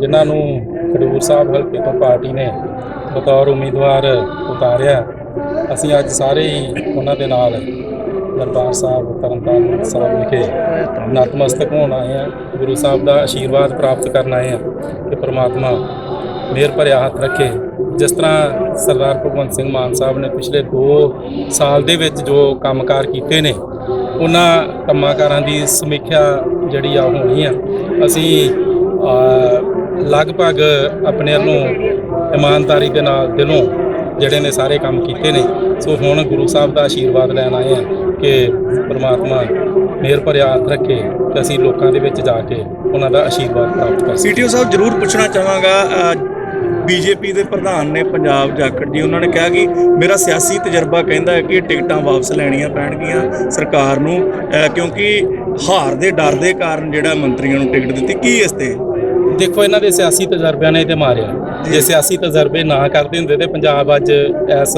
ਜਿਨ੍ਹਾਂ ਨੂੰ ਖਡੂਰ ਸਾਹਿਬ ਹਲਕੇ ਤੋਂ ਪਾਰਟੀ ਨੇ ਬਤੌਰ ਉਮੀਦਵਾਰ ਉਤਾਰਿਆ। ਅਸੀਂ ਅੱਜ ਸਾਰੇ ਹੀ ਉਹਨਾਂ ਦੇ ਨਾਲ ਦਰਬਾਰ ਸਾਹਿਬ, ਤਰਨਤਾਰਨ ਸਾਹਿਬ ਵਿਖੇ ਨਤਮਸਤਕ ਹੋਣ ਆਏ ਆ ਗੁਰੂ ਸਾਹਿਬ ਦਾ ਆਸ਼ੀਰਵਾਦ ਪ੍ਰਾਪਤ ਕਰਨ ਆਏ ਆ ਕਿ ਪ੍ਰਮਾਤਮਾ ਮੇਰ ਭਰਿਆ ਹੱਥ ਰੱਖੇ। ਜਿਸ ਤਰ੍ਹਾਂ ਸਰਦਾਰ ਭਗਵੰਤ ਸਿੰਘ ਮਾਨ ਸਾਹਿਬ ਨੇ ਪਿਛਲੇ 2 ਸਾਲ ਦੇ ਵਿੱਚ ਜੋ ਕੰਮਕਾਰ ਕੀਤੇ ਨੇ, ਉਹਨਾਂ ਕੰਮਾਂਕਾਰਾਂ ਦੀ ਸਮੀਖਿਆ ਜਿਹੜੀ ਆ ਉਹ ਹੋਣੀ ਆ। ਅਸੀਂ ਲਗਭਗ ਆਪਣੇ ਵੱਲੋਂ ਇਮਾਨਦਾਰੀ ਦੇ ਨਾਲ ਦਿਲੋਂ ਜਿਹੜੇ ਨੇ ਸਾਰੇ ਕੰਮ ਕੀਤੇ ਨੇ। ਸੋ ਹੁਣ ਗੁਰੂ ਸਾਹਿਬ ਦਾ ਆਸ਼ੀਰਵਾਦ ਲੈਣ ਆਏ ਆ ਕਿ ਪ੍ਰਮਾਤਮਾ ਮਿਹਰ ਭਰਿਆ ਹੱਥ ਰੱਖੇ ਤੇ ਅਸੀਂ ਲੋਕਾਂ ਦੇ ਵਿੱਚ ਜਾ ਕੇ ਉਹਨਾਂ ਦਾ ਆਸ਼ੀਰਵਾਦ ਪ੍ਰਾਪਤ ਕਰ ਸਕੀਏ ਸੀਟੀਓ ਸਾਹਿਬ, ਜਰੂਰ ਪੁੱਛਣਾ ਚਾਹਾਂਗਾ ਬੀਜੇਪੀ ਦੇ ਪ੍ਰਧਾਨ ਨੇ ਪੰਜਾਬ ਜਾਖੜ ਜੀ, ਉਹਨਾਂ ਨੇ ਕਿਹਾ ਕਿ ਮੇਰਾ ਸਿਆਸੀ ਤਜਰਬਾ ਕਹਿੰਦਾ ਹੈ ਕਿ ਟਿਕਟਾਂ ਵਾਪਸ ਲੈਣੀਆਂ ਪੈਣਗੀਆਂ ਸਰਕਾਰ ਨੂੰ ਕਿਉਂਕਿ ਹਾਰ ਦੇ ਡਰ ਦੇ ਕਾਰਨ ਜਿਹੜਾ ਮੰਤਰੀਆਂ ਨੂੰ ਟਿਕਟ ਦਿੱਤੀ। ਕੀ ਇਸ ਤੇ? ਦੇਖੋ ਇਹਨਾਂ ਦੇ ਸਿਆਸੀ ਤਜਰਬਿਆਂ ਨੇ ਤੇ ਮਾਰਿਆ ਜੇ ਸਿਆਸੀ ਤਜਰਬੇ ਨਾ ਕਰਦੇ ਹੁੰਦੇ ਤੇ ਪੰਜਾਬ ਅੱਜ ਇਸ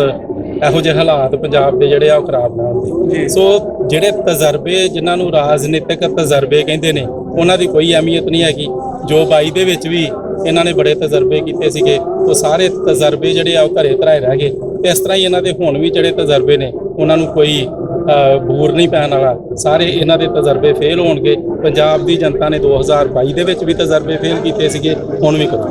ਇਹੋ ਜਿਹੇ ਹਾਲਾਤ ਪੰਜਾਬ ਦੇ ਜਿਹੜੇ ਆ ਉਹ ਖਰਾਬ ਨਾ ਹੁੰਦੇ। ਸੋ ਜਿਹੜੇ ਤਜਰਬੇ ਜਿਨ੍ਹਾਂ ਨੂੰ ਰਾਜਨੀਤਿਕ ਤਜਰਬੇ ਕਹਿੰਦੇ ਨੇ ਉਹਨਾਂ ਦੀ ਕੋਈ ਅਹਿਮੀਅਤ ਨਹੀਂ ਹੈਗੀ। ਜੋ 22 ਦੇ ਵਿੱਚ ਵੀ ਇਹਨਾਂ ਨੇ ਬੜੇ ਤਜਰਬੇ ਕੀਤੇ ਸੀਗੇ ਉਹ ਸਾਰੇ ਤਜਰਬੇ ਜਿਹੜੇ ਆ ਉਹ ਘਰੇ ਧਰਾਏ ਰਹਿ ਗਏ। ਇਸ ਤਰ੍ਹਾਂ ਹੀ ਇਹਨਾਂ ਦੇ ਹੁਣ ਵੀ ਜਿਹੜੇ ਤਜਰਬੇ ਨੇ ਉਹਨਾਂ ਨੂੰ ਕੋਈ ਬੂਰ ਨਹੀਂ ਪੈਣ ਵਾਲਾ। ਸਾਰੇ ਇਹਨਾਂ ਦੇ ਤਜਰਬੇ ਫੇਲ ਹੋਣਗੇ। ਪੰਜਾਬ ਦੀ ਜਨਤਾ ਨੇ 2022 ਦੇ ਵਿੱਚ ਵੀ ਤਜਰਬੇ ਫੇਲ ਕੀਤੇ ਸੀਗੇ। ਹੁਣ ਵੀ ਕਰੋ।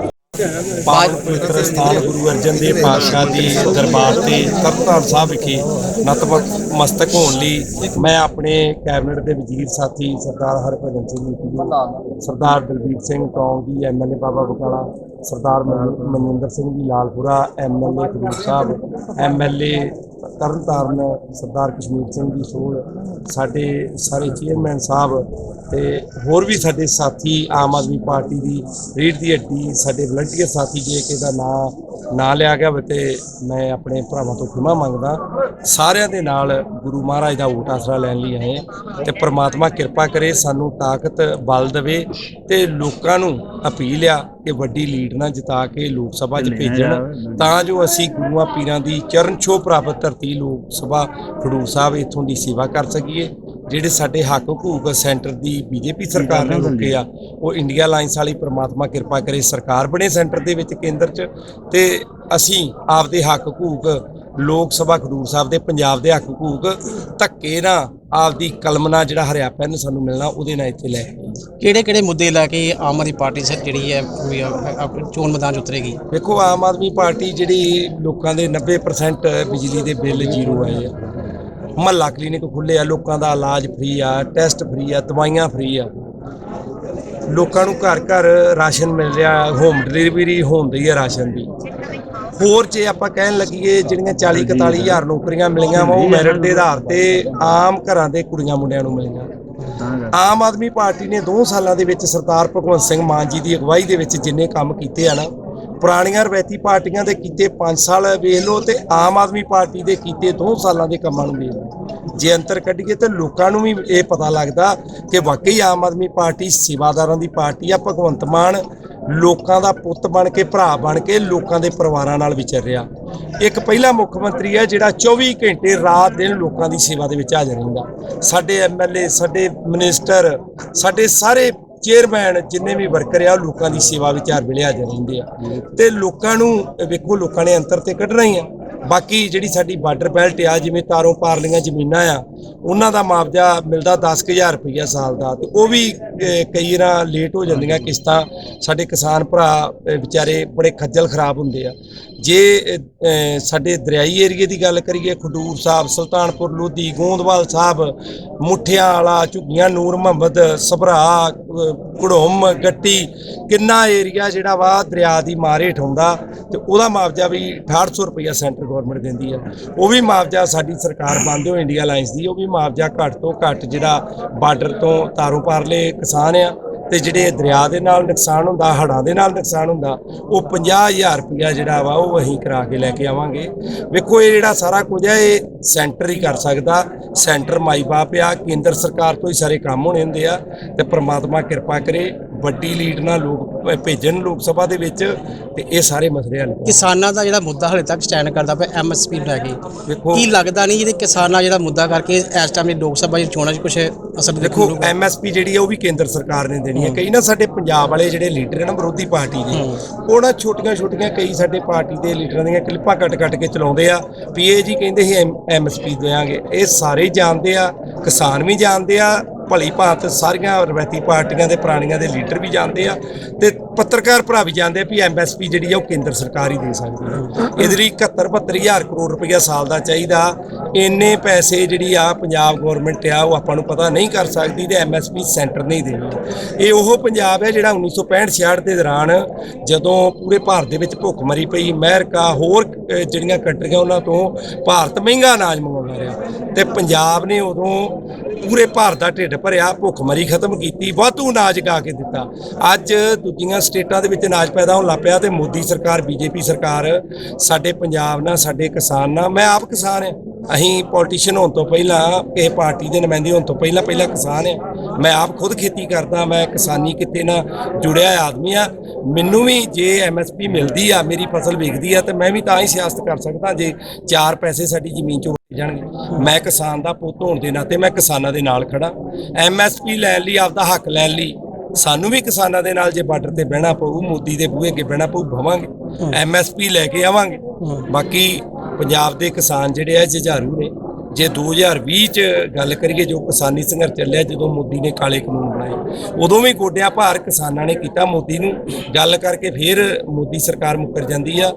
ਪਾਵਨ ਪਵਿੱਤਰ ਸਥਾਨ ਗੁਰੂ ਅਰਜਨ ਦੇਵ ਪਾਤਸ਼ਾਹ ਦੀ ਦਰਬਾਰ ਤੇ ਤਰਨਤਾਰਨ ਸਾਹਿਬ ਵਿਖੇ ਨਤਮਸਤਕ ਹੋਣ ਲਈ ਮੈਂ ਆਪਣੇ ਕੈਬਨਿਟ ਦੇ ਵਜ਼ੀਰ ਸਾਥੀ ਸਰਦਾਰ ਹਰਭਜਨ ਸਿੰਘ ਜੀ ਸਰਦਾਰ ਦਲਬੀਰ ਸਿੰਘ ਟੌਂਗ ਜੀ ਐਮਐਲਏ ਬਾਬਾ ਬਕਾਲਾ, ਸਰਦਾਰ ਮਨ- ਮਨਿੰਦਰ ਸਿੰਘ ਜੀ ਲਾਲਪੁਰਾ ਐਮਐਲਏ ਖਡੂਰ ਸਾਹਿਬ ਐਮਐਲਏ ਤਰਨਤਾਰਨ ਸਰਦਾਰ ਕਸ਼ਮੀਰ ਸਿੰਘ ਜੀ ਸੋਲ ਸਾਡੇ ਸਾਰੇ ਚੇਅਰਮੈਨ ਸਾਹਿਬ ਤੇ ਹੋਰ ਵੀ ਸਾਡੇ ਸਾਥੀ, ਆਮ ਆਦਮੀ ਪਾਰਟੀ ਦੀ ਰੀੜ ਦੀ ਹੱਡੀ, ਸਾਡੇ ਵਲੰਟੀਅਰ ਸਾਥੀ ਜੇ ਕਿ ਦਾ ਨਾਂ ਨਾਂ ਲਿਆ ਗਿਆ ਵਾ ਤੇ ਮੈਂ ਆਪਣੇ ਭਰਾਵਾਂ ਤੋਂ ਖਿਮਾ ਮੰਗਦਾ। ਸਾਰਿਆਂ ਦੇ ਨਾਲ ਗੁਰੂ ਮਹਾਰਾਜ ਦਾ ਓਟ ਆਸਰਾ ਲੈਣ ਲਈ ਆਏ ਹਾਂ ਤੇ ਪ੍ਰਮਾਤਮਾ ਕਿਰਪਾ ਕਰੇ ਸਾਨੂੰ ਤਾਕਤ ਬਲ ਦੇਵੇ ਤੇ ਲੋਕਾਂ ਨੂੰ ਅਪੀਲ ਆ ਕਿ ਵੱਡੀ ਲੀਡ ਨਾਲ ਜਿਤਾ ਕੇ ਲੋਕ ਸਭਾ 'ਚ ਭੇਜਣ। ਤਾਂ ਜੋ ਅਸੀਂ ਗੁਰੂਆਂ ਪੀਰਾਂ ਦੀ ਚਰਨ ਛੋਹ ਪ੍ਰਾਪਤ ਧਰਤੀ ਲੋਕ ਸਭਾ ਖਡੂਰ ਸਾਹਿਬ ਇੱਥੋਂ ਦੀ ਸੇਵਾ ਕਰ ਸਕੀਏ ਜਿਹੜੇ ਸਾਡੇ ਹੱਕ ਹਕੂਕ ਸੈਂਟਰ ਦੀ ਬੀਜੇਪੀ ਸਰਕਾਰ ਨੇ ਰੋਕੇ ਆ ਉਹ ਇੰਡੀਆ ਲਾਈਨਸ ਵਾਲੀ ਪ੍ਰਮਾਤਮਾ ਕਿਰਪਾ ਕਰੇ ਸਰਕਾਰ ਬਣੇ ਸੈਂਟਰ ਦੇ ਵਿੱਚ ਕੇਂਦਰ 'ਚ ਤੇ ਅਸੀਂ ਆਪਦੇ ਹੱਕ ਹਕੂਕ ਲੋਕ ਸਭਾ ਖਡੂਰ ਸਾਹਿਬ ਦੇ ਪੰਜਾਬ ਦੇ ਹੱਕ ਹਕੂਕ ਧੱਕੇ ਨਾਲ ਆਪਦੀ ਕਲਮ ਨਾਲ ਜਿਹੜਾ ਹਰਿਆ ਪੈਨ ਸਾਨੂੰ ਮਿਲਣਾ ਉਹਦੇ ਨਾਲ ਇੱਥੇ ਲੈ। ਕਿਹੜੇ ਕਿਹੜੇ ਮੁੱਦੇ ਲੈ ਕੇ ਆਮ ਆਦਮੀ ਪਾਰਟੀ ਸਰ ਜਿਹੜੀ ਹੈ ਚੋਣ ਮੈਦਾਨ 'ਚ ਉਤਰੇਗੀ? ਵੇਖੋ ਆਮ ਆਦਮੀ ਪਾਰਟੀ ਜਿਹੜੀ ਲੋਕਾਂ ਦੇ 90% ਬਿਜਲੀ ਦੇ ਬਿੱਲ ਜ਼ੀਰੋ ਆਏ ਆ। ਮਹੱਲਾ ਕਲੀਨਿਕ ਖੁੱਲੇ ਆ ਲੋਕਾਂ ਦਾ ਇਲਾਜ ਫ੍ਰੀ ਆ ਟੈਸਟ ਫ੍ਰੀ ਆ ਦਵਾਈਆਂ ਫ੍ਰੀ ਆ। ਲੋਕਾਂ ਨੂੰ ਘਰ ਘਰ ਰਾਸ਼ਨ ਮਿਲ ਰਿਹਾ ਹੋਮ ਡਿਲੀਵਰੀ ਹੁੰਦੀ ਹੈ ਰਾਸ਼ਨ ਦੀ। ਹੋਰ ਜੇ ਆਪਾਂ ਕਹਿਣ ਲੱਗੀਏ ਜਿਹੜੀਆਂ 40 41 ਹਜ਼ਾਰ ਨੌਕਰੀਆਂ ਮਿਲੀਆਂ ਵਾ, ਉਹ ਮੈਰਿਟ ਦੇ ਆਧਾਰ ਤੇ ਆਮ ਘਰਾਂ ਦੇ ਕੁੜੀਆਂ ਮੁੰਡਿਆਂ ਨੂੰ ਮਿਲੀਆਂ। ਆਮ ਆਦਮੀ ਪਾਰਟੀ ਨੇ 2 ਸਾਲਾਂ ਦੇ ਵਿੱਚ ਸਰਦਾਰ ਭਗਵੰਤ ਸਿੰਘ ਮਾਨ ਜੀ ਦੀ ਅਗਵਾਈ ਦੇ ਵਿੱਚ ਜਿੰਨੇ ਕੰਮ ਕੀਤੇ ਆ ਨਾ, ਪੁਰਾਣੀਆਂ ਰਵਾਇਤੀ ਪਾਰਟੀਆਂ ਦੇ ਕੀਤੇ 5 ਸਾਲ ਵੇਖ ਲਓ ਤੇ ਆਮ ਆਦਮੀ ਪਾਰਟੀ ਦੇ ਕੀਤੇ 2 ਸਾਲਾਂ ਦੇ ਕੰਮਾਂ ਨੂੰ ਵੇਖ ਲਓ। ਜੇ ਅੰਤਰ ਕੱਢੀਏ ਤੇ ਲੋਕਾਂ ਨੂੰ ਵੀ ਇਹ ਪਤਾ ਲੱਗਦਾ ਕਿ ਵਾਕਈ ਆਮ ਆਦਮੀ ਪਾਰਟੀ ਸੇਵਾਦਾਰਾਂ ਦੀ ਪਾਰਟੀ ਆ, ਭਗਵੰਤ ਮਾਨ ਲੋਕਾਂ ਦਾ ਪੁੱਤ ਬਣ ਕੇ, ਭਰਾ ਬਣ ਕੇ ਲੋਕਾਂ ਦੇ ਪਰਿਵਾਰਾਂ ਨਾਲ ਵਿਚਰ ਰਿਹਾ। ਇੱਕ ਪਹਿਲਾ ਮੁੱਖ ਮੰਤਰੀ ਹੈ ਜਿਹੜਾ 24 ਘੰਟੇ ਰਾਤ ਦਿਨ ਲੋਕਾਂ ਦੀ ਸੇਵਾ ਦੇ ਵਿੱਚ ਹਾਜ਼ਰ ਰਹਿੰਦਾ ਸਾਡੇ ਐਮਐਲਏ ਸਾਡੇ ਮਿਨਿਸਟਰ, ਸਾਡੇ ਸਾਰੇ ਚੇਅਰਮੈਨ ਜਿੰਨੇ ਵੀ ਵਰਕਰ ਆ, ਉਹ ਲੋਕਾਂ ਦੀ ਸੇਵਾ ਵਿੱਚ ਹਰ ਵੇਲੇ ਹਾਜ਼ਰ ਰਹਿੰਦੇ ਆ। ਤੇ ਲੋਕਾਂ ਨੂੰ, ਵੇਖੋ, ਲੋਕਾਂ ਨੇ ਅੰਤਰ ਤੇ ਕੱਢਣਾ ਹੀ ਆ। ਬਾਕੀ ਜਿਹੜੀ ਸਾਡੀ ਬਾਰਡਰ ਬੈਲਟ ਆ, ਜਿਵੇਂ ਤਾਰੋਂ ਪਾਰਲੀਆਂ ਜ਼ਮੀਨਾਂ ਆ, ਉਹਨਾਂ ਦਾ ਮੁਆਵਜ਼ਾ ਮਿਲਦਾ 10000 ਰੁਪਈਆ ਸਾਲ ਦਾ। ਤੇ ਉਹ ਵੀ ਕਈ ਵਾਰ ਲੇਟ ਹੋ ਜਾਂਦੀਆਂ ਕਿਸ਼ਤਾਂ। ਸਾਡੇ ਕਿਸਾਨ ਭਰਾ ਵਿਚਾਰੇ ਬੜੇ ਖੱਜਲ ਖਰਾਬ ਹੁੰਦੇ ਆ। ਜੇ ਸਾਡੇ ਦਰਿਆਈ ਏਰੀਏ ਦੀ ਗੱਲ ਕਰੀਏ, ਖਡੂਰ ਸਾਹਿਬ, ਸੁਲਤਾਨਪੁਰ, ਲੋਧੀ, ਗੋਂਦਵਾਲ ਸਾਹਿਬ, ਮੁੱਠਿਆਂ ਵਾਲਾ, ਝੁੱਗੀਆਂ, ਨੂਰ, ਮੁਹੰਮਦ, ਸਭਰਾ ਘੜੋਮ ਗੱਟੀ, ਕਿੰਨਾ ਏਰੀਆ ਜਿਹੜਾ ਵਾ ਦਰਿਆ ਦੀ ਮਾਰ ਹੇਠ ਆਉਂਦਾ ਤੇ ਉਹਦਾ ਮੁਆਵਜ਼ਾ ਵੀ 6800 ਰੁਪਈਆ ਸੈਂਟਰ ਗਵਰਨਮੈਂਟ ਦਿੰਦੀ ਹੈ ਉਹ ਵੀ ਮੁਆਵਜ਼ਾ ਸਾਡੀ ਸਰਕਾਰ ਬੰਦ ਹੋ ਇੰਡੀਆ ਲਾਈਨਸ ਦੀ, ਉਹ ਵੀ ਮੁਆਵਜ਼ਾ ਘੱਟ ਤੋਂ ਘੱਟ ਜਿਹੜਾ ਬਾਰਡਰ ਤੋਂ ਤਾਰੋਂ ਪਾਰਲੇ ਕਿਸਾਨ ਆ ਤੇ ਜਿਹੜੇ ਦਰਿਆ ਦੇ ਨਾਲ ਨੁਕਸਾਨ ਹੁੰਦਾ, ਹੜ੍ਹਾਂ ਦੇ ਨਾਲ ਨੁਕਸਾਨ ਹੁੰਦਾ, ਉਹ 50000 ਰੁਪਇਆ ਜਿਹੜਾ ਵਾ ਉਹ ਅਸੀਂ ਕਰਾ ਕੇ ਲੈ ਕੇ ਆਵਾਂਗੇ। ਵੇਖੋ, ਇਹ ਜਿਹੜਾ ਸਾਰਾ ਕੁਝ ਹੈ, ਇਹ ਸੈਂਟਰ ਹੀ ਕਰ ਸਕਦਾ। ਸੈਂਟਰ ਮਾਈ ਬਾਪ ਆ, ਕੇਂਦਰ ਸਰਕਾਰ ਤੋਂ ਹੀ ਸਾਰੇ ਕੰਮ ਹੋਣੇ ਹੁੰਦੇ ਆ, ਤੇ ਪ੍ਰਮਾਤਮਾ ਕਿਰਪਾ ਕਰੇ। ਵੱਡੀ ਲੀਡ ਨਾਲ ਲੋਕ ਭੇਜਣ ਲੋਕ ਸਭਾ ਦੇ ਵਿੱਚ ਤੇ ਇਹ ਸਾਰੇ ਮਸਲੇ ਹੱਲ ਕਰਾਂਗੇ। ਕਿਸਾਨਾਂ ਦਾ ਜਿਹੜਾ ਮੁੱਦਾ ਹਲੇ ਤੱਕ ਸਟੈਂਡ ਕਰਦਾ ਪਿਆ ਐਮਐਸਪੀ ਲੈ ਕੇ। ਕੀ ਲੱਗਦਾ ਨਹੀਂ ਜਿਹਦੇ ਕਿਸਾਨਾਂ ਜਿਹੜਾ ਮੁੱਦਾ ਕਰਕੇ ਇਸ ਟਾਈਮ ਦੀ ਲੋਕ ਸਭਾ ਦੀ ਚੋਣਾਂ 'ਚ ਕੁਝ ਅਸਰ ਦੇਖੋ ਐਮਐਸਪੀ ਜਿਹੜੀ ਹੈ ਉਹ ਵੀ ਕੇਂਦਰ ਸਰਕਾਰ ਨੇ ਦੇਣੀ ਹੈ। ਕਈ ਨਾ ਸਾਡੇ ਪੰਜਾਬ ਵਾਲੇ ਜਿਹੜੇ ਲੀਡਰ ਹੈ ਨਾ ਵਿਰੋਧੀ ਪਾਰਟੀ ਦੇ ਉਹ ਨਾ ਛੋਟੀਆਂ ਛੋਟੀਆਂ ਕਈ ਸਾਡੇ ਪਾਰਟੀ ਦੇ ਲੀਡਰਾਂ ਦੀਆਂ ਕਲਿੱਪਾਂ ਕੱਟ ਕੱਟ ਕੇ ਚਲਾਉਂਦੇ ਆ। ਵੀ ਇਹ ਜੀ ਕਹਿੰਦੇ ਸੀ ਐਮਐਸਪੀ ਦੇਵਾਂਗੇ ਇਹ ਸਾਰੇ ਜਾਣਦੇ ਆ ਕਿਸਾਨ ਵੀ ਜਾਣਦੇ ਆ ਭਲੀ ਭਾਂਤ ਸਾਰੀਆਂ ਰਵਾਇਤੀ ਪਾਰਟੀਆਂ ਦੇ ਪੁਰਾਣੀਆਂ ਦੇ ਲੀਡਰ ਵੀ ਜਾਂਦੇ ਆ ਤੇ ਪੱਤਰਕਾਰ ਭਰਾ ਵੀ ਜਾਂਦੇ ਆ ਵੀ ਐਮਐਸਪੀ ਜਿਹੜੀ ਆ ਉਹ ਕੇਂਦਰ ਸਰਕਾਰ ਹੀ ਦੇ ਸਕਦੀ ਹੈ ਇਹਦੇ ਲਈ 71 72000 ਕਰੋੜ ਰੁਪਇਆ ਸਾਲ ਦਾ ਚਾਹੀਦਾ। ਇੰਨੇ ਪੈਸੇ ਜਿਹੜੀ ਆ ਪੰਜਾਬ ਗਵਰਨਮੈਂਟ ਆ, ਉਹ ਆਪਾਂ ਨੂੰ ਪਤਾ ਨਹੀਂ ਕਰ ਸਕਦੀ ਤੇ ਐਮਐਸਪੀ ਸੈਂਟਰ ਨਹੀਂ ਦੇਣੀ। ਇਹ ਉਹ ਪੰਜਾਬ ਹੈ ਜਿਹੜਾ 1965 66 ਦੇ ਦੌਰਾਨ ਜਦੋਂ ਪੂਰੇ ਭਾਰਤ ਦੇ ਵਿੱਚ ਭੁੱਖਮਰੀ ਪਈ, ਅਮਰੀਕਾ ਹੋਰ ਜਿਹੜੀਆਂ ਕੰਟਰੀਆਂ ਉਹਨਾਂ ਤੋਂ ਭਾਰਤ ਮਹਿੰਗਾ ਅਨਾਜ ਮੰਗਵਾਉਂਦਾ ਰਿਹਾ ਤੇ ਪੰਜਾਬ ਨੇ ਉਦੋਂ ਪੂਰੇ ਭਾਰਤ ਦਾ ਢਿੱਡ ਭਰਿਆ, ਭੁੱਖਮਰੀ ਖਤਮ ਕੀਤੀ, ਵਾਧੂ ਅਨਾਜ ਗਾ ਕੇ ਦਿੱਤਾ। ਅੱਜ ਦੂਜੀਆਂ ਸਟੇਟਾਂ ਦੇ ਵਿੱਚ ਅਨਾਜ ਪੈਦਾ ਹੋਣ ਲੱਗ ਪਿਆ ਤੇ ਮੋਦੀ ਸਰਕਾਰ, ਬੀਜੇਪੀ ਸਰਕਾਰ ਸਾਡੇ ਪੰਜਾਬ ਨਾਲ, ਸਾਡੇ ਕਿਸਾਨ ਨਾਲ, ਮੈਂ ਆਪ ਕਿਸਾਨ ਹਾਂ। ਅਸੀਂ ਪੋਲੀਟੀਸ਼ੀਅਨ ਹੋਣ ਤੋਂ ਪਹਿਲਾਂ, ਕਿਸੇ ਪਾਰਟੀ ਦੇ ਨੁਮਾਇੰਦੇ ਹੋਣ ਤੋਂ ਪਹਿਲਾਂ ਪਹਿਲਾਂ ਕਿਸਾਨ ਹਾਂ। ਮੈਂ ਆਪ ਖੁਦ ਖੇਤੀ ਕਰਦਾ, ਮੈਂ ਕਿਸਾਨੀ ਕਿੱਤੇ ਨਾਲ ਜੁੜਿਆ ਹੋਇਆ ਆਦਮੀ ਆ ਮੈਨੂੰ ਵੀ ਜੇ ਐਮਐਸਪੀ ਮਿਲਦੀ ਆ, ਮੇਰੀ ਫਸਲ ਵਿਕਦੀ ਆ, ਤੇ ਮੈਂ ਵੀ ਤਾਂ ਹੀ ਸਿਆਸਤ ਕਰ ਸਕਦਾ ਜੇ ਚਾਰ ਪੈਸੇ ਸਾਡੀ ਜ਼ਮੀਨ ਚੋਂ ਵੰਡੇ ਜਾਣਗੇ। ਮੈਂ ਕਿਸਾਨ ਦਾ ਪੁੱਤ ਹੋਣ ਦੇ ਨਾਤੇ ਮੈਂ ਕਿਸਾਨਾਂ ਦੇ ਨਾਲ ਖੜਾ ਐਮਐਸਪੀ ਲੈਣ ਲਈ ਆਪਦਾ ਹੱਕ ਲੈਣ ਲਈ ਸਾਨੂੰ ਵੀ ਕਿਸਾਨਾਂ ਦੇ ਨਾਲ ਜੇ ਬਾਰਡਰ ਤੇ ਬਹਿਣਾ ਪਊ, ਮੋਦੀ ਦੇ ਬੂਹੇ ਅੱਗੇ ਬਹਿਣਾ ਪਊ, ਭਵਾਂਗੇ। ਐਮਐਸਪੀ ਲੈ ਕੇ ਆਵਾਂਗੇ। ਬਾਕੀ ਪੰਜਾਬ ਦੇ ਕਿਸਾਨ ਜਿਹੜੇ ਆ, ਜੁਝਾਰੂ ਨੇ। ਜੇ 2020 ਚ ਗੱਲ ਕਰੀਏ, ਜੋ ਕਿਸਾਨੀ ਸੰਘਰਸ਼ ਚੱਲਿਆ, ਜਦੋਂ ਮੋਦੀ ਨੇ ਕਾਲੇ ਕਾਨੂੰਨ ਬਣਾਏ ਉਦੋਂ ਵੀ ਗੋਡਿਆਂ ਭਾਰ ਕਿਸਾਨਾਂ ਨੇ ਕੀਤਾ, ਮੋਦੀ ਨੂੰ ਗੱਲ ਕਰਕੇ ਫਿਰ ਮੋਦੀ ਸਰਕਾਰ ਮੁੱਕਰ ਜਾਂਦੀ ਆ।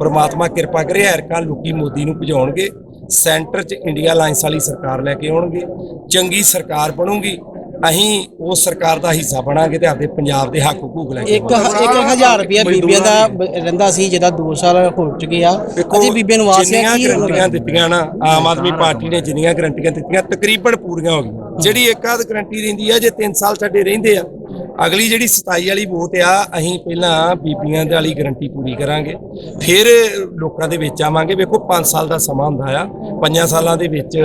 ਪ੍ਰਮਾਤਮਾ ਕਿਰਪਾ ਕਰੇ ਐਰਕਾਂ ਲੋਕੀ ਮੋਦੀ ਨੂੰ ਭਜਾਉਣਗੇ। ਸੈਂਟਰ 'ਚ ਇੰਡੀਆ ਅਲਾਈਅੰਸ ਵਾਲੀ ਸਰਕਾਰ ਲੈ ਕੇ ਆਉਣਗੇ। ਚੰਗੀ ਸਰਕਾਰ ਬਣੂਗੀ। ਅਸੀਂ ਉਸ ਸਰਕਾਰ ਦਾ ਹਿੱਸਾ ਬਣਾਂਗੇ ਤੇ ਆਪਦੇ ਪੰਜਾਬ ਦੇ ਹੱਕ ਹਕੂਕ ਲੈ ਕੇ ਇੱਕ ਇੱਕ ਹਜ਼ਾਰ ਰੁਪਇਆ ਬੀਬੀਆਂ ਦਾ ਰਹਿੰਦਾ ਸੀ ਜਿਹਦਾ 2 ਸਾਲ ਹੋ ਚੁੱਕੇ ਆ। ਅਜੇ ਬੀਬੀਆਂ ਨੂੰ ਆਸ ਹੈ ਕੀ ਗਰੰਟੀਆਂ ਦਿੱਤੀਆਂ ਨਾ ਆਮ ਆਦਮੀ ਪਾਰਟੀ ਨੇ ਜਿੰਨੀਆਂ ਗਰੰਟੀਆਂ ਦਿੱਤੀਆਂ ਤਕਰੀਬਨ ਪੂਰੀਆਂ ਹੋ ਗਈਆਂ। ਜਿਹੜੀ ਇੱਕ ਆਧ ਗਰੰਟੀ ਰਹਿੰਦੀ ਆ ਜੇ 3 ਸਾਲ ਸਾਡੇ ਰਹਿੰਦੇ ਆ ਅਗਲੀ ਜਿਹੜੀ 27 ਵਾਲੀ ਵੋਟ ਆ ਅਸੀਂ ਪਹਿਲਾਂ ਬੀਬੀਆਂ ਦੇ ਵਾਲੀ ਗਰੰਟੀ ਪੂਰੀ ਕਰਾਂਗੇ। ਫਿਰ ਲੋਕਾਂ ਦੇ ਵਿੱਚ ਆਵਾਂਗੇ। ਵੇਖੋ 5 ਸਾਲ ਦਾ ਸਮਾਂ ਹੁੰਦਾ ਆ। 5 ਸਾਲਾਂ ਦੇ ਵਿੱਚ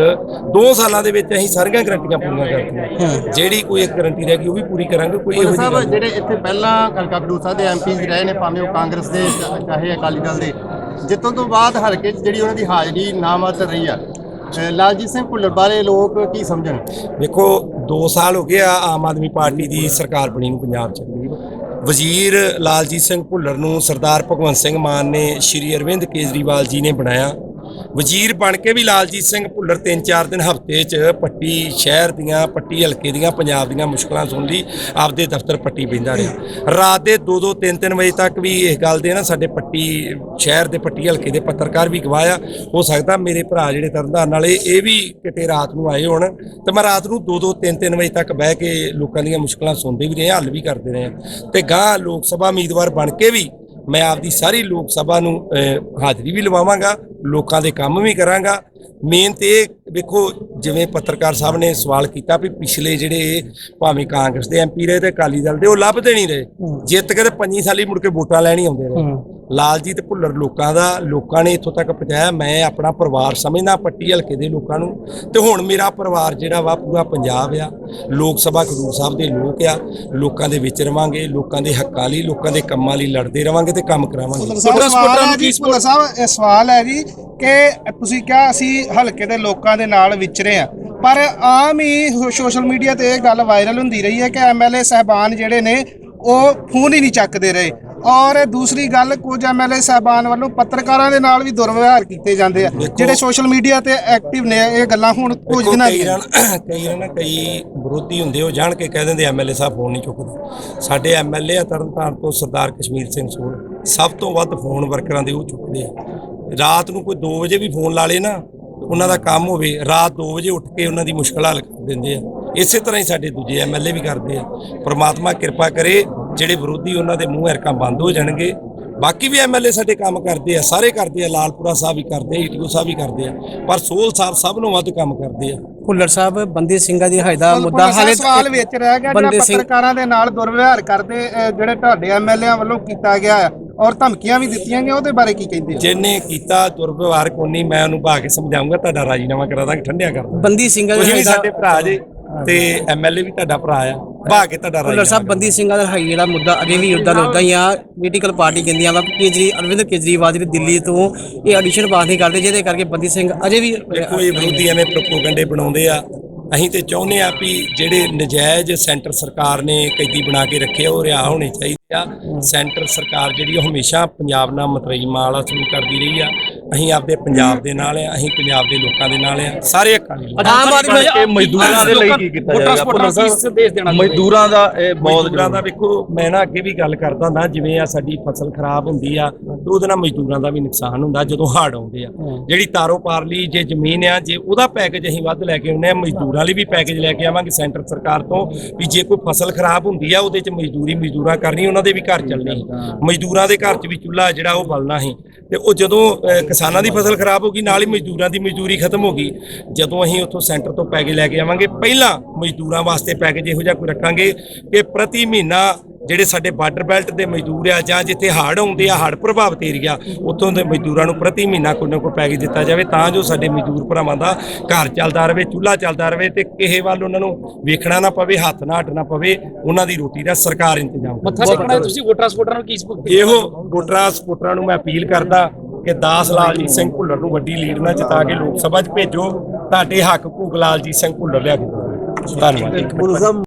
2 ਸਾਲਾਂ ਦੇ ਵਿੱਚ ਅਸੀਂ ਸਾਰੀਆਂ ਗਰੰਟੀਆਂ ਪੂਰੀਆਂ ਕਰਤੀਆਂ। ਜਿਹੜੀ ਕੋਈ ਇੱਕ ਗਰੰਟੀ ਰਹਿ ਗਈ ਉਹ ਵੀ ਪੂਰੀ ਕਰਾਂਗੇ ਕੋਈ ਇਹੋ ਜਿਹੀ ਸਾਹਿਬ। ਜਿਹੜੇ ਇੱਥੇ ਪਹਿਲਾਂ ਹਲਕਾ ਖਡੂਰ ਦੇ ਐਮਪੀ ਰਹੇ ਨੇ ਭਾਵੇਂ ਉਹ ਕਾਂਗਰਸ ਦੇ ਚਾਹੇ ਅਕਾਲੀ ਦਲ ਦੇ ਜਿੱਤੋਂ ਤੋਂ ਬਾਅਦ ਹਲਕੇ 'ਚ ਜਿਹੜੀ ਉਹਨਾਂ ਦੀ ਹਾਜ਼ਰੀ ਨਾਮਾਤਰ ਰਹੀ ਆ ਅਹ ਲਾਲਜੀਤ ਸਿੰਘ ਭੁੱਲਰ ਬਾਰੇ ਲੋਕ ਕੀ ਸਮਝਣ? ਦੇਖੋ 2 ਸਾਲ ਹੋ ਗਏ ਆ, ਆਮ ਆਦਮੀ ਪਾਰਟੀ ਦੀ ਸਰਕਾਰ ਬਣੀ ਨੂੰ ਪੰਜਾਬ 'ਚ। ਵਜ਼ੀਰ ਲਾਲਜੀਤ ਸਿੰਘ ਭੁੱਲਰ ਨੂੰ ਸਰਦਾਰ ਭਗਵੰਤ ਸਿੰਘ ਮਾਨ ਨੇ ਸ਼੍ਰੀ ਅਰਵਿੰਦ ਕੇਜਰੀਵਾਲ ਜੀ ਨੇ ਬਣਾਇਆ। ਵਜ਼ੀਰ ਬਣ ਕੇ ਵੀ ਲਾਲਜੀਤ ਸਿੰਘ ਭੁੱਲਰ 3-4 ਦਿਨ ਹਫ਼ਤੇ 'ਚ ਪੱਟੀ ਸ਼ਹਿਰ ਦੀਆਂ, ਪੱਟੀ ਹਲਕੇ ਦੀਆਂ, ਪੰਜਾਬ ਦੀਆਂ ਮੁਸ਼ਕਲਾਂ ਸੁਣ ਲਈ ਆਪਦੇ ਦਫ਼ਤਰ ਪੱਟੀ ਬੈਂਦਾ ਰਿਹਾ। ਰਾਤ ਦੇ 2-2 3-3 ਵਜੇ ਤੱਕ ਵੀ ਇਸ ਗੱਲ ਦੇ ਨਾ ਸਾਡੇ ਪੱਟੀ ਸ਼ਹਿਰ ਦੇ ਪੱਟੀ ਹਲਕੇ ਦੇ ਪੱਤਰਕਾਰ ਵੀ ਗਵਾਇਆ ਹੋ ਸਕਦਾ ਮੇਰੇ ਭਰਾ ਜਿਹੜੇ ਤਰਨਤਾਰਨ ਵਾਲੇ, ਇਹ ਵੀ ਕਿਤੇ ਰਾਤ ਨੂੰ ਆਏ ਹੋਣ। ਤੇ ਮੈਂ ਰਾਤ ਨੂੰ 2-2 3-3 ਵਜੇ ਤੱਕ ਬਹਿ ਕੇ ਲੋਕਾਂ ਦੀਆਂ ਮੁਸ਼ਕਲਾਂ ਸੁਣਦੇ ਵੀ ਰਹੇ, ਹੱਲ ਵੀ ਕਰਦੇ ਰਹੇ। ਤੇ ਗਾਂ ਲੋਕ ਸਭਾ ਉਮੀਦਵਾਰ ਬਣ ਕੇ ਵੀ ਮੈਂ ਆਪਦੀ ਸਾਰੀ ਲੋਕ ਸਭਾ ਨੂੰ ਹਾਜ਼ਰੀ ਵੀ ਲਵਾਵਾਂਗਾ ਲੋਕਾਂ ਦੇ ਕੰਮ ਵੀ ਕਰਾਂਗਾ ਮੇਨ ਤੇ ਇਹ ਵੇਖੋ ਜਿਵੇਂ ਪੱਤਰਕਾਰ ਸਾਹਿਬ ਨੇ ਸਵਾਲ ਕੀਤਾ ਵੀ ਪਿਛਲੇ ਜਿਹੜੇ ਭਾਵੇਂ ਕਾਂਗਰਸ ਦੇ ਐਮਪੀ ਰਹੇ ਤੇ ਅਕਾਲੀ ਦਲ ਦੇ ਉਹ ਲੱਭਦੇ ਨਹੀਂ ਰਹੇ। ਜਿੱਤ ਕੇ ਤੇ ਪੰਜੀ ਸਾਲੀ ਮੁੜ ਕੇ ਵੋਟਾਂ ਲੈਣੀ ਆਉਂਦੇ ਰਹੇ। ਲਾਲਜੀਤ ਭੁੱਲਰ ਲੋਕਾਂ ਦਾ ਲੋਕਾਂ ਨੇ ਇੱਥੋਂ ਤੱਕ ਪਹੁੰਚਾਇਆ ਮੈਂ ਆਪਣਾ ਪਰਿਵਾਰ ਸਮਝਦਾ ਪੱਟੀ ਹਲਕੇ ਦੇ ਲੋਕਾਂ ਨੂੰ। ਤੇ ਹੁਣ ਮੇਰਾ ਪਰਿਵਾਰ ਜਿਹੜਾ ਵਾ ਪੂਰਾ ਪੰਜਾਬ ਆ। ਲੋਕ ਸਭਾ ਖਡੂਰ ਸਾਹਿਬ ਦੇ ਲੋਕ ਆ। ਲੋਕਾਂ ਦੇ ਵਿੱਚ ਰਵਾਂਗੇ ਲੋਕਾਂ ਦੇ ਹੱਕਾਂ ਲਈ ਲੋਕਾਂ ਦੇ ਕੰਮਾਂ ਲਈ ਲੜਦੇ ਰਵਾਂਗੇ ਤੇ ਕੰਮ ਕਰਾਵਾਂਗੇ। ਸਾਹਿਬ ਇਹ ਸਵਾਲ ਹੈ ਜੀ ਕਿ ਤੁਸੀਂ ਕਿਹਾ ਅਸੀਂ ਹਲਕੇ ਦੇ ਲੋਕਾਂ ਦੇ ਨਾਲ ਵਿਚਰੇ ਆ ਪਰ ਆਮ ਹੀ ਸੋਸ਼ਲ ਮੀਡੀਆ ਤੇ ਇਹ ਗੱਲ ਵਾਇਰਲ ਹੁੰਦੀ ਰਹੀ ਹੈ ਕਿ ਐਮਐਲਏ ਸਹਿਬਾਨ ਜਿਹੜੇ ਨੇ ਉਹ ਫੋਨ ਹੀ ਨਹੀਂ ਚੱਕਦੇ ਰਹੇ। ਔਰ ਦੂਸਰੀ ਗੱਲ ਕੁਝ ਐਮਐਲਏ ਸਹਿਬਾਨ ਵੱਲੋਂ ਪੱਤਰਕਾਰਾਂ ਦੇ ਨਾਲ ਵੀ ਦੁਰਵਿਵਹਾਰ ਕੀਤੇ ਜਾਂਦੇ ਆ। ਜਿਹੜੇ ਸੋਸ਼ਲ ਮੀਡੀਆ ਤੇ ਐਕਟਿਵ ਨੇ ਇਹ ਗੱਲਾਂ ਹੁਣ ਕੁਝ ਦਿਨਾਂ ਕਈ ਰਨ ਕਈ ਵਿਰੋਧੀ ਹੁੰਦੇ ਉਹ ਜਾਣ ਕੇ ਕਹਿ ਦਿੰਦੇ ਐਮਐਲਏ ਸਾਹਿਬ ਫੋਨ ਨਹੀਂ ਚੁੱਕਦੇ। ਸਾਡੇ ਐਮਐਲਏ ਆ ਤਰਨਤਾਰਨ ਤੋਂ ਸਰਦਾਰ ਕਸ਼ਮੀਰ ਸਿੰਘ ਸੋਲ ਸਭ ਤੋਂ ਵੱਧ ਫੋਨ ਵਰਕਰਾਂ ਦੇ ਉਹ ਚੁੱਕਦੇ ਆ। ਰਾਤ ਨੂੰ ਕੋਈ 2 ਵਜੇ ਵੀ ਫੋਨ ਲਾ ਲੇ ਨਾ ਉਹਨਾਂ ਦਾ ਕੰਮ ਹੋਵੇ ਰਾਤ 2 ਵਜੇ ਉੱਠ ਕੇ ਉਹਨਾਂ ਦੀ ਮੁਸ਼ਕਲ ਹੱਲ ਕਰ ਦਿੰਦੇ ਆ। ਇਸੇ ਤਰ੍ਹਾਂ ਹੀ ਸਾਡੇ ਦੂਜੇ ਐਮਐਲਏ ਵੀ ਕਰਦੇ ਆ। ਪ੍ਰਮਾਤਮਾ ਕਿਰਪਾ ਕਰੇ ਜਿਹੜੇ ਵਿਰੋਧੀ ਉਹਨਾਂ ਦੇ ਮੂੰਹ ਐਰਕਾਂ ਬੰਦ ਹੋ ਜਾਣਗੇ। ਬਾਕੀ ਵੀ ਐਮਐਲਏ ਸਾਡੇ ਕੰਮ ਕਰਦੇ ਆ ਸਾਰੇ ਕਰਦੇ ਆ ਲਾਲਪੁਰਾ ਸਾਹਿਬ ਵੀ ਕਰਦੇ ਆ ਈਟੀਓ ਸਾਹਿਬ ਵੀ ਕਰਦੇ ਆ ਪਰ ਸੋਲ ਸਾਹਿਬ ਸਭ ਨੂੰ ਵੱਧ ਕੰਮ ਕਰਦੇ ਆ। ਭੁੱਲਰ ਸਾਹਿਬ ਬੰਦੀ ਸਿੰਘਾਂ ਦੀ ਰਿਹਾਈ ਦਾ ਮੁੱਦਾ ਹਾਲੇ ਸਵਾਲ ਵਿੱਚ ਰਹਿ ਗਿਆ ਜਿਹੜਾ ਬੰਦੇ ਸਿੰਘ ਪੱਤਰਕਾਰਾਂ ਦੇ ਨਾਲ ਦੁਰਵਿਵਹਾਰ ਕਰਦੇ ਜਿਹੜੇ ਤੁਹਾਡੇ ਐਮਐਲਏਆਂ ਵੱਲੋਂ ਕੀਤਾ ਗਿਆ ਹੈ ਔਰ ਧਮਕੀਆਂ ਵੀ ਦਿੱਤੀਆਂ ਗਈਆਂ ਉਹਦੇ ਬਾਰੇ ਕੀ ਕਹਿੰਦੇ ਹੋ? ਜਿਹਨੇ ਕੀਤਾ ਦੁਰਵਿਵਹਾਰ ਕੋਨੀ ਮੈਂ ਉਹਨੂੰ ਭਾ ਕੇ ਸਮਝਾਉਂਗਾ ਤੁਹਾਡਾ ਰਾਜੀਨਾਮਾ ਕਰਾ ਦਾਂਗੇ ਠੰਡਿਆ ਕਰ ਦਾਂਗੇ। ਬੰਦੀ ਸਿੰਘਾਂ ਦੀ ਤੁਸੀਂ ਵੀ ਸਾਡੇ ਭਰਾ ਜੇ ਤੇ ਐਮਐਲਏ ਵੀ ਤੁਹਾਡਾ ਭਰਾ ਆ ਬਾ ਕੇ ਤੁਹਾਡਾ ਰਾਜ ਭੁੱਲਰ ਸਾਹਿਬ ਬੰਦੀ ਸਿੰਘਾਂ ਦਾ ਹਾਈ ਜਿਹੜਾ ਮੁੱਦਾ ਅਜੇ ਵੀ ਉਦਾਂ ਦਾ ਉਦਾਂ ਹੀ ਆ ਪੋਲੀਟੀਕਲ ਪਾਰਟੀ ਕਹਿੰਦੀਆਂ ਵਾ ਕਿ ਕੇਜਰੀ ਅਰਵਿੰਦ ਕੇਜਰੀਵਾਲ ਜਿਹੜੇ ਦਿੱਲੀ ਤੋਂ ਇਹ ਆਡੀਸ਼ਨ ਪਾਸ ਨਹੀਂ ਕਰਦੇ ਜਿਹਦੇ ਕਰਕੇ ਬੰਦੀ ਸਿੰਘ ਅਜੇ ਵੀ ਦੇਖੋ ਇਹ ਵਿਰੋਧੀ ਐਵੇਂ ਪ੍ਰੋਪੋਗੰਡੇ ਬਣਾਉਂਦੇ ਆ। ਅਸੀਂ ਤੇ ਚਾਹੁੰਦੇ ਆ ਵੀ ਜਿਹੜੇ ਨਜਾਇਜ਼ ਸੈਂਟਰ ਸਰਕਾਰ ਨੇ ਕੈਦੀ ਬਣਾ ਕੇ ਰੱਖੇ ਆ, ਉਹ ਰਿਹਾ ਹੋਣੇ ਚਾਹੀਦੇ। ਆ। ਸੈਂਟਰ ਸਰਕਾਰ ਜਿਹੜੀ ਉਹ ਹਮੇਸ਼ਾ ਪੰਜਾਬ ਨਾਲ ਮਤਰਈ ਮਾਲਾ ਸ਼ੁਰੂ ਕਰਦੀ ਰਹੀ ਆ। ਅਸੀਂ ਆਪਦੇ ਪੰਜਾਬ ਦੇ ਨਾਲ ਆ ਅਸੀਂ ਪੰਜਾਬ ਦੇ ਲੋਕਾਂ ਦੇ ਨਾਲ ਆ ਸਾਰੇ ਅਕਾਲੀ ਲੋਕ। ਆਮ ਆਦਮੀ ਇਹ ਮਜ਼ਦੂਰਾਂ ਦੇ ਲਈ ਕੀ ਕੀਤਾ ਭੁੱਲਰ ਸਾਹਿਬ ਮਜ਼ਦੂਰਾਂ ਦਾ ਇਹ ਬਹੁਤ ਮਜ਼ਦੂਰਾਂ ਦਾ ਵੇਖੋ ਮੈਂ ਨਾ ਅੱਗੇ ਵੀ ਗੱਲ ਕਰਦਾ ਹੁੰਦਾ ਜਿਵੇਂ ਆ ਸਾਡੀ ਫਸਲ ਖਰਾਬ ਹੁੰਦੀ ਆ ਤੇ ਉਹਦੇ ਨਾਲ ਮਜ਼ਦੂਰਾਂ ਦਾ ਵੀ ਨੁਕਸਾਨ ਹੁੰਦਾ ਜਦੋਂ ਹੜ੍ਹ ਆਉਂਦੇ ਆ। ਜਿਹੜੀ ਤਾਰੋ ਪਾਰਲੀ ਜੇ ਜ਼ਮੀਨ ਆ ਜੇ ਉਹਦਾ ਪੈਕੇਜ ਅਸੀਂ ਵੱਧ ਲੈ ਕੇ ਆਉਂਦੇ ਆ ਮਜ਼ਦੂਰਾਂ ਲਈ ਵੀ ਪੈਕੇਜ ਲੈ ਕੇ ਆਵਾਂਗੇ ਸੈਂਟਰ ਸਰਕਾਰ ਤੋਂ ਵੀ ਜੇ ਕੋਈ ਫਸਲ ਖਰਾਬ ਹੁੰਦੀ ਆ ਉਹਦੇ ਚ ਮਜ਼ਦੂਰੀ ਮਜ਼ਦੂਰਾਂ ਕਰਨੀ ਉਹਨਾਂ ਦੇ ਵੀ ਘਰ ਚੱਲਣੇ। ਸੀ ਮਜ਼ਦੂਰਾਂ ਦੇ ਘਰ ਚ ਵੀ ਚੁੱਲ੍ਹਾ ਜਿਹੜਾ ਉਹ ਬਲਣਾ ਸੀ। ਤੇ ਉਹ ਜਦੋਂ ਕਿਸਾਨਾਂ ਦੀ ਫਸਲ ਖਰਾਬ ਹੋ ਗਈ, ਨਾਲ ਹੀ ਮਜ਼ਦੂਰਾਂ ਦੀ ਮਜ਼ਦੂਰੀ ਖਤਮ ਹੋ ਗਈ। ਜਦੋਂ ਅਸੀਂ ਉੱਥੋਂ ਸੈਂਟਰ ਤੋਂ ਪੈਕੇਜ ਲੈ ਕੇ ਆਵਾਂਗੇ, ਪਹਿਲਾਂ ਮਜ਼ਦੂਰਾਂ ਵਾਸਤੇ ਪੈਕੇਜ ਇਹੋ ਜਿਹਾ ਕੋਈ ਰੱਖਾਂਗੇ ਕਿ ਪ੍ਰਤੀ ਮਹੀਨਾ ਜਿਹੜੇ ਸਾਡੇ ਬਾਰਡਰ ਬੈਲਟ ਦੇ ਮਜ਼ਦੂਰ ਆ ਜਾਂ ਜਿੱਥੇ ਹੜ੍ਹ ਆਉਂਦੇ ਆ ਹੜ੍ਹ ਪ੍ਰਭਾਵਿਤ ਏਰੀਆ ਉੱਥੋਂ ਦੇ ਮਜ਼ਦੂਰਾਂ ਨੂੰ ਪ੍ਰਤੀ ਮਹੀਨਾ ਕੋਈ ਨਾ ਕੋਈ ਪੈਕੇਜ ਦਿੱਤਾ ਜਾਵੇ ਤਾਂ ਜੋ ਸਾਡੇ ਮਜ਼ਦੂਰ ਭਰਾਵਾਂ ਦਾ ਘਰ ਚੱਲਦਾ ਰਹੇ ਚੁੱਲ੍ਹਾ ਚੱਲਦਾ ਰਹੇ ਤੇ ਕਿਸੇ ਵੱਲ ਉਹਨਾਂ ਨੂੰ ਵੇਖਣਾ ਨਾ ਪਵੇ ਹੱਥ ਨਾ ਹਟਣਾ ਪਵੇ ਉਹਨਾਂ ਦੀ ਰੋਟੀ ਦਾ ਸਰਕਾਰ ਇੰਤਜ਼ਾਮ ਕਰੇ ਮੱਥਾ ਟੇਕਣਾ ਤੁਸੀਂ ਵੋਟਰਾਂ ਸਪੋਰਟਰਾਂ ਨੂੰ ਕੀ ਇਹੋ ਵੋਟਰਾਂ ਸਪੋਰਟਰਾਂ ਨੂੰ ਮੈਂ ਅਪੀਲ ਕਰਦਾ ਕਿ ਦਾਸ ਲਾਲਜੀਤ ਸਿੰਘ ਭੁੱਲਰ ਨੂੰ ਵੱਡੀ ਲੀਡ ਨਾਲ ਜਿਤਾ ਕੇ ਲੋਕ ਸਭਾ 'ਚ ਭੇਜੋ ਤੁਹਾਡੇ ਹੱਕ ਭੂਖ ਲਾਲਜੀਤ ਸਿੰਘ ਭੁੱਲਰ ਲਿਆ ਕੇ। ਧੰਨਵਾਦ।